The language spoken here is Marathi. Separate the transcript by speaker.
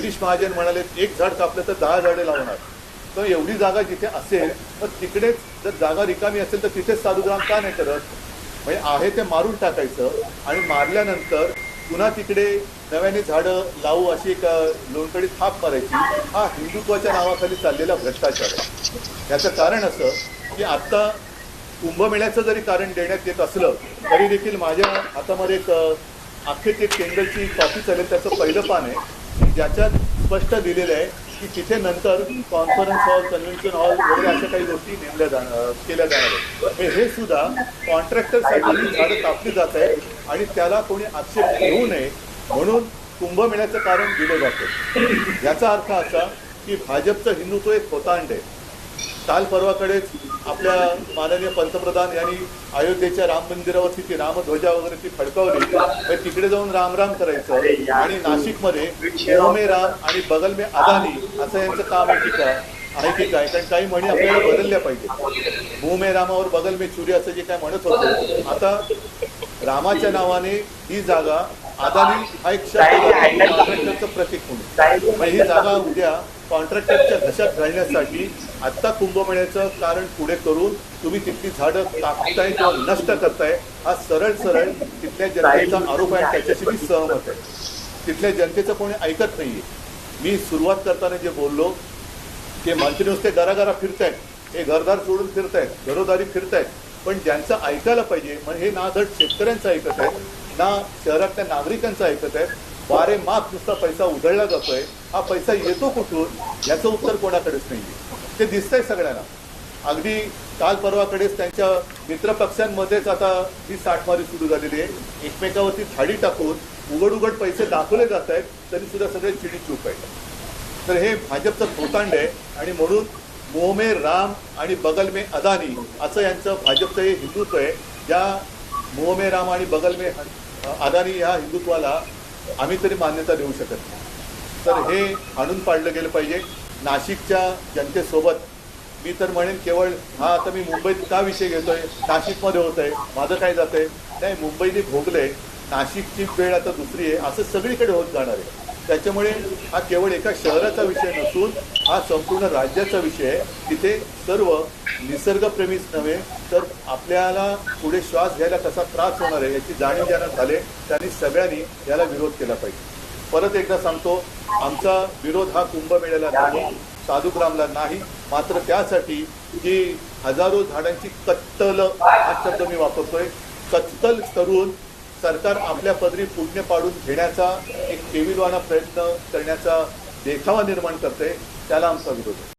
Speaker 1: गिरीश महाजन म्हणाले एक झाड कापलं तर दहा झाडे लावणार. तर एवढी जागा जिथे असेल तर तिकडेच जर जागा रिकामी असेल तर तिथेच साधुग्राम का नाही करत? म्हणजे आहे ते मारून टाकायचं आणि मारल्यानंतर पुन्हा तिकडे नव्याने झाडं लावू अशी एक लोणकडी थाप मारायची हा हिंदुत्वाच्या नावाखाली चाललेला भ्रष्टाचार. आहे याचं कारण असं की आत्ता कुंभमेळ्याचं जरी कारण देण्यात येत असलं तरी देखील माझ्या हातामध्ये एक अ, एक केंद्रची कॉपी चालेल त्याचं पहिलं पान आहे. ज्याच्यात स्पष्ट दिलेलं आहे की तिथे नंतर कॉन्फरन्स हॉल कन्व्हेन्शन हॉल वगैरे अशा काही गोष्टी नेमल्या जाणार केल्या जाणार आहेत. हे- सुद्धा कॉन्ट्रॅक्टरसाठी झाडं कापली जात आहे आणि त्याला कोणी आक्षेप घेऊ नये म्हणून कुंभमेळ्याचं कारण दिलं जातं. याचा अर्थ असा की भाजपचं हिंदुत्व एक होतांड आहे. काल परवाकडेच आपल्या माननीय पंतप्रधान यांनी अयोध्येच्या राम मंदिरावरती ती रामध्वजा वगैरे ती फडकावली. म्हणजे तिकडे जाऊन रामराम करायचं आणि नाशिकमध्ये ओमे राम आणि बगल मे अदानी असं यांचं काम आहे की काय? आहे की काय? कारण काही म्हणी आपल्याला बदलल्या पाहिजे भूमे रामावर बगल मे चुरी असं जे काय म्हणत होतं आता रामाच्या नावाने ही जागा अदानी हा एक शब्द प्रतीक म्हणून. ही जागा उद्या कॉन्ट्रॅक्टरच्या घशात घालण्यासाठी आत्ता कुंभमेळ्याचं कारण पुढे करून तुम्ही तिथली झाडं कापताय किंवा नष्ट करताय हा सरळ सरळ तिथल्या जनतेचा आरोप आहे त्याच्याशी मी सहमत आहे. तिथल्या जनतेचं कोणी ऐकत नाहीये. मी सुरुवात करताना जे बोललो की मंत्री नुसते घराघरा फिरतायत हे घरदार सोडून फिरतायत घरोदारी फिरतायत पण ज्यांचं ऐकायला पाहिजे म्हणजे हे ना धड शेतकऱ्यांचं ऐकत आहेत ना शहरातल्या नागरिकांचं ऐकत आहेत वारे माप नुसता पैसा उधळला जातोय हा पैसा येतो कुठून? याचं उत्तर कोणाकडेच नाहीये. ते दिसतंय सगळ्यांना. अगदी काल परवाकडेच त्यांच्या मित्रपक्षांमध्येच आता ही साठमारी सुरू झालेली आहे. एकमेकावरती थाडी टाकून उघड उघड पैसे दाखवले जात आहेत तरी सुद्धा सगळे चिडी चूप आहेत. तर हे भाजपचं थोतांड आहे आणि म्हणून मोहमे राम आणि बगल मे अदानी असं यांचं भाजपचं हे हिंदुत्व आहे. ज्या मोहमे राम आणि बगल मे अदानी ह्या हिंदुत्वाला आम्ही तरी मान्यता देऊ शकत नाही. तर हे आणून पाडलं गेलं पाहिजे. नाशिकच्या जनतेसोबत मी तर म्हणेन केवळ हा आता मी मुंबईत का विषय घेतोय? नाशिकमध्ये होत आहे माझं काय जात आहे नाही मुंबईने भोगलंय. नाशिकची वेळ आता दुसरी आहे. असं सगळीकडे होत जाणार आहे. त्याच्यामुळे हा केवळ एका शहराचा विषय नसून हा संपूर्ण राज्याचा विषय आहे. तिथे सर्व निसर्गप्रेमीच नव्हे तर आपल्याला पुढे श्वास घ्यायला कसा त्रास होणार आहे याची जाणीव ज्यांना झाले त्यांनी सगळ्यांनी याला विरोध केला पाहिजे. परत एकदा सांगतो आमचा विरोध हा कुंभमेळ्याला नाही साधुग्रामला नाही मात्र त्यासाठी जी हजारो झाडांची कत्तल हा शब्द मी वापरतोय कत्तल करून सरकार आपल्या पदरी पुण्य पाडून घेण्याचा एक केविलवाना प्रयत्न करण्याचा देखावा निर्माण करते त्याला आमचा विरोध आहे.